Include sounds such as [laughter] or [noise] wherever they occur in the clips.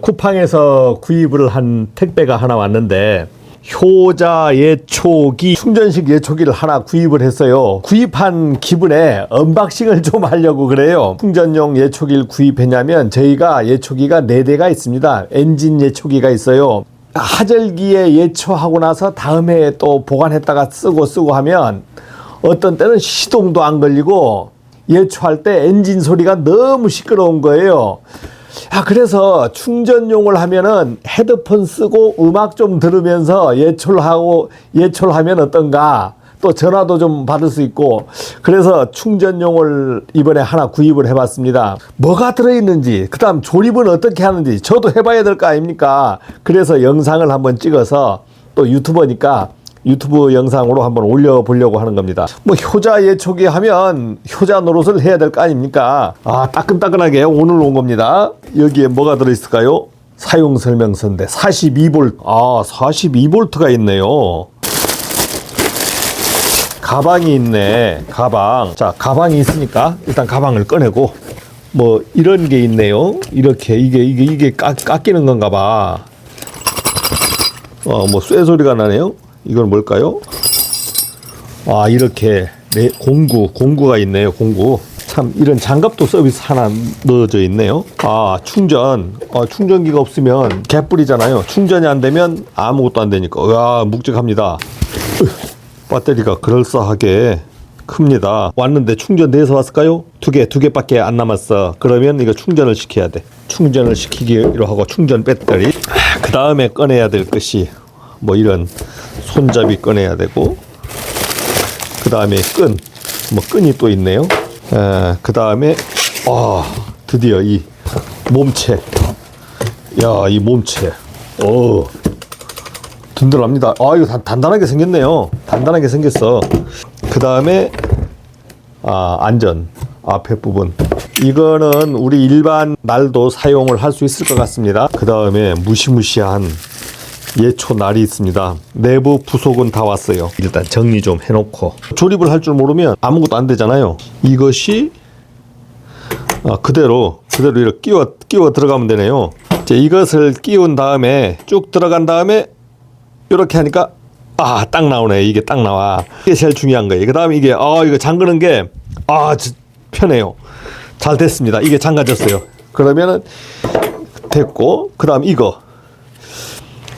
쿠팡에서 구입을 한 택배가 하나 왔는데 효자 예초기 충전식 예초기를 하나 구입을 했어요. 구입한 기분에 언박싱을 [laughs] 좀 하려고 그래요. 충전용 예초기를 구입했냐면 저희가 예초기가 네 대가 있습니다. 엔진 예초기가 있어요. 하절기에 예초하고 나서 다음에 또 보관했다가 쓰고 쓰고 하면 어떤 때는 시동도 안 걸리고 예초할 때 엔진 소리가 너무 시끄러운 거예요. 아, 그래서 충전용을 하면은 헤드폰 쓰고 음악 좀 들으면서 예초를 하고 예초를 하면 어떤가? 또 전화도 좀 받을 수 있고 그래서 충전용을 이번에 하나 구입을 해봤습니다. 뭐가 들어있는지 그 다음 조립은 어떻게 하는지 저도 해봐야 될 거 아닙니까? 그래서 영상을 한번 찍어서 또 유튜버니까 유튜브 영상으로 한번 올려보려고 하는 겁니다. 뭐 효자 예초기 하면 효자 노릇을 해야 될 거 아닙니까? 아 따끈따끈하게 오늘 온 겁니다. 여기에 뭐가 들어있을까요? 사용 설명서인데 42V 아 42V가 있네요. 가방이 있네. 가방. 자, 가방이 있으니까 일단 가방을 꺼내고 뭐 이런 게 있네요. 이렇게 이게 이게 이게 깎, 깎이는 건가 봐. 어, 뭐 쇠 소리가 나네요. 이건 뭘까요? 아, 이렇게 네, 공구, 공구가 있네요. 공구. 참 이런 장갑도 서비스 하나 넣어져 있네요. 아, 충전. 아, 충전기가 없으면 개뿔이잖아요. 충전이 안 되면 아무것도 안 되니까. 와, 묵직합니다. 배터리가 그럴싸하게 큽니다. 왔는데 충전돼서 왔을까요? 두 개, 두 개밖에 안 남았어. 그러면 이거 충전을 시켜야 돼. 충전을 시키기로 하고 충전 배터리. 그 다음에 꺼내야 될 것이 뭐 이런 손잡이 꺼내야 되고, 그 다음에 끈, 뭐 끈이 또 있네요. 그 다음에 아 드디어 이 몸체. 야, 이 몸체. 오. 든든합니다. 아 이거 단, 단단하게 생겼네요. 단단하게 생겼어. 그 다음에 아 안전 앞에 부분. 이거는 우리 일반 날도 사용을 할 수 있을 것 같습니다. 그 다음에 무시무시한 예초 날이 있습니다. 내부 부속은 다 왔어요. 일단 정리 좀 해놓고 조립을 할 줄 모르면 아무것도 안 되잖아요. 이것이 아, 그대로 그대로 이렇게 끼워 끼워 들어가면 되네요. 이제 이것을 끼운 다음에 쭉 들어간 다음에 이렇게 하니까 아 딱 나오네 이게 딱 나와 이게 제일 중요한 거예요 그 다음에 이게 아 이거 잠그는 게아 편해요 잘 됐습니다 이게 잠가졌어요 그러면은 됐고 그 다음 이거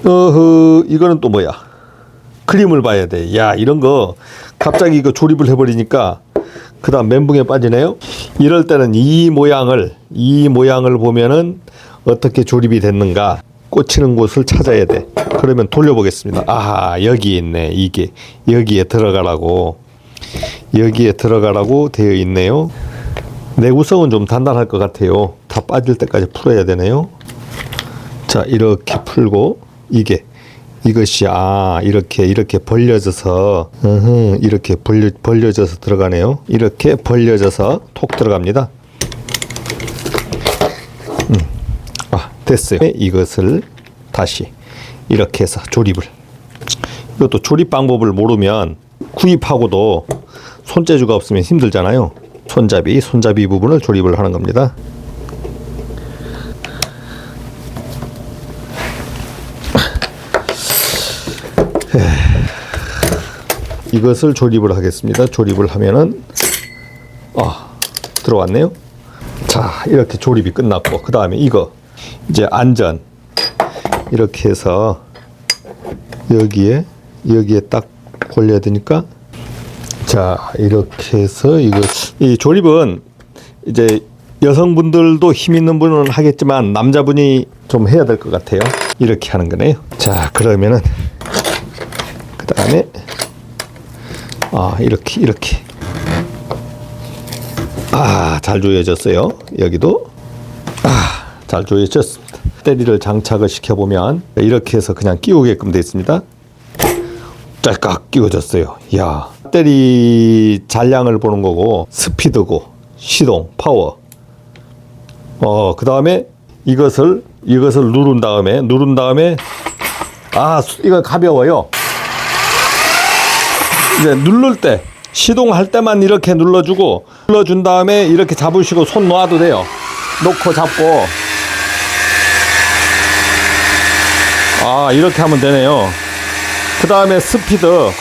어허 이거는 또 뭐야 그림을 봐야 돼 야 이런 거 갑자기 이거 조립을 해버리니까 그 다음 멘붕에 빠지네요 이럴 때는 이 모양을 이 모양을 보면은 어떻게 조립이 됐는가 꽂히는 곳을 찾아야 돼. 그러면 돌려보겠습니다. 아, 여기 있네. 이게 여기에 들어가라고 여기에 들어가라고 되어 있네요. 내구성은 좀 단단할 것 같아요. 다 빠질 때까지 풀어야 되네요. 자, 이렇게 풀고 이게 이것이 아 이렇게 이렇게 벌려져서 으흠, 이렇게 벌려 벌려져서 들어가네요. 이렇게 벌려져서 톡 들어갑니다. 됐어요. 이것을 다시 이렇게 해서 조립을. 이것도 조립 방법을 모르면 구입하고도 손재주가 없으면 힘들잖아요. 손잡이, 손잡이 부분을 조립을 하는 겁니다. 이것을 조립을 하겠습니다. 조립을 하면은 아 들어왔네요. 자 이렇게 조립이 끝났고 그 다음에 이거 이제 안전 이렇게 해서 여기에 여기에 딱 걸려야 되니까 자 이렇게 해서 이거 이 조립은 이제 여성분들도 힘 있는 분은 하겠지만 남자분이 좀 해야 될 것 같아요 이렇게 하는 거네요 자 그러면은 그 다음에 아 이렇게 이렇게 아잘 조여졌어요 여기도 잘 조여졌습니다. 배터리를 장착을 시켜보면 이렇게 해서 그냥 끼우게끔 되어 있습니다. 짤깍 끼워졌어요. 야 배터리 잔량을 보는 거고 스피드고 시동 파워 어 그 다음에 이것을 이것을 누른 다음에 누른 다음에 아 이거 가벼워요. 이제 누를 때 시동할 때만 이렇게 눌러주고 눌러준 다음에 이렇게 잡으시고 손 놔도 돼요. 놓고 잡고 아, 이렇게 하면 되네요. 그 다음에 스피드.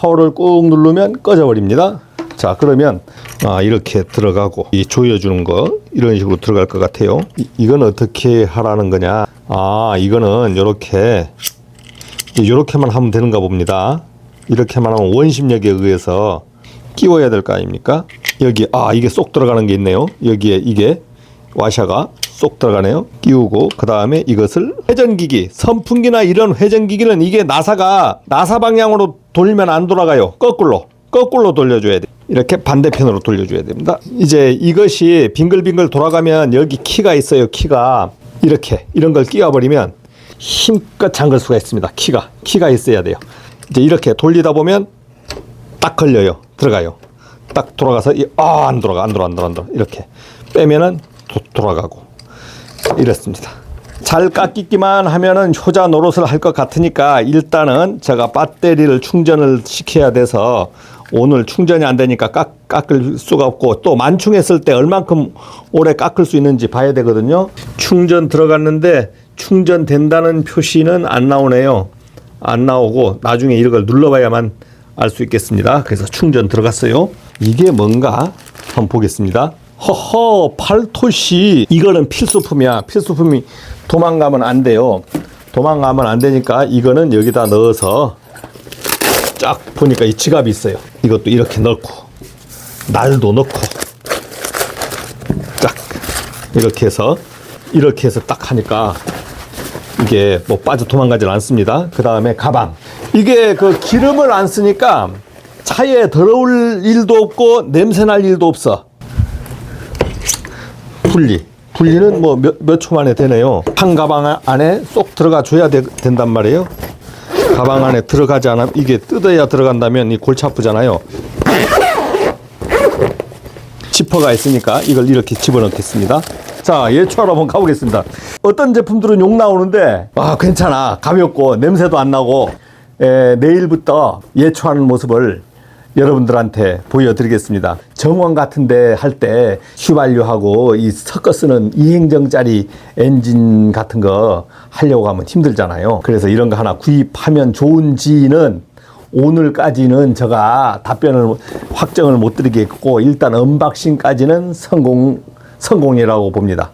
파워를 꾹 누르면 꺼져버립니다. 자, 그러면 아, 이렇게 들어가고 이 조여주는 거 이런 식으로 들어갈 것 같아요. 이, 이건 어떻게 하라는 거냐? 아, 이거는 이렇게 이렇게만 하면 되는가 봅니다. 이렇게만 하면 원심력에 의해서 끼워야 될 거 아닙니까? 여기 아 이게 쏙 들어가는 게 있네요. 여기에 이게 와샤가 쏙 들어가네요. 끼우고 그 다음에 이것을 회전기기, 선풍기나 이런 회전기기는 이게 나사가 나사 방향으로 돌면 안 돌아가요. 거꾸로 거꾸로 돌려줘야 돼. 이렇게 반대편으로 돌려줘야 됩니다. 이제 이것이 빙글빙글 돌아가면 여기 키가 있어요. 키가 이렇게 이런 걸 끼워버리면 힘껏 잠글 수가 있습니다. 키가 키가 있어야 돼요. 이제 이렇게 돌리다 보면 딱 걸려요. 들어가요. 딱 돌아가서 이- 아, 안 돌아가. 안 돌아. 안 돌아. 안 돌아. 이렇게 빼면은 도- 돌아가고 이렇습니다. 잘 깎이기만 하면은 효자 노릇을 할 것 같으니까 일단은 제가 배터리를 충전을 시켜야 돼서 오늘 충전이 안 되니까 깎, 깎을 수가 없고 또 만충했을 때 얼만큼 오래 깎을 수 있는지 봐야 되거든요. 충전 들어갔는데 충전된다는 표시는 안 나오네요. 안 나오고 나중에 이걸 눌러봐야만 알 수 있겠습니다. 그래서 충전 들어갔어요. 이게 뭔가 한번 보겠습니다. 허허 팔토시 이거는 필수품이야. 필수품이 도망가면 안 돼요. 도망가면 안 되니까 이거는 여기다 넣어서 쫙 보니까 이 지갑이 있어요. 이것도 이렇게 넣고 날도 넣고 쫙 이렇게 해서 이렇게 해서 딱 하니까 이게 뭐 빠져 도망가질 않습니다. 그 다음에 가방. 이게 그 기름을 안 쓰니까 차에 더러울 일도 없고 냄새 날 일도 없어. 분리. 분리는 뭐몇몇초 만에 되네요. 한 가방 안에 쏙 들어가 줘야 되, 된단 말이에요. 가방 안에 들어가지 않으면 이게 뜯어야 들어간다면 이 골치 아프잖아요. 지퍼가 있으니까 이걸 이렇게 집어넣겠습니다. 자, 예초하러 한번 가보겠습니다. 어떤 제품들은 욕 나오는데, 아, 괜찮아. 가볍고, 냄새도 안 나고, 에, 내일부터 예초하는 모습을 여러분들한테 보여드리겠습니다. 정원 같은데 할 때 휘발유하고 이 섞어 쓰는 이행정짜리 엔진 같은 거 하려고 하면 힘들잖아요. 그래서 이런 거 하나 구입하면 좋은지는 오늘까지는 제가 답변을 확정을 못 드리겠고 일단 언박싱까지는 성공 성공이라고 봅니다.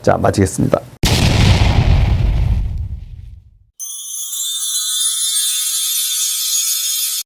자 마치겠습니다.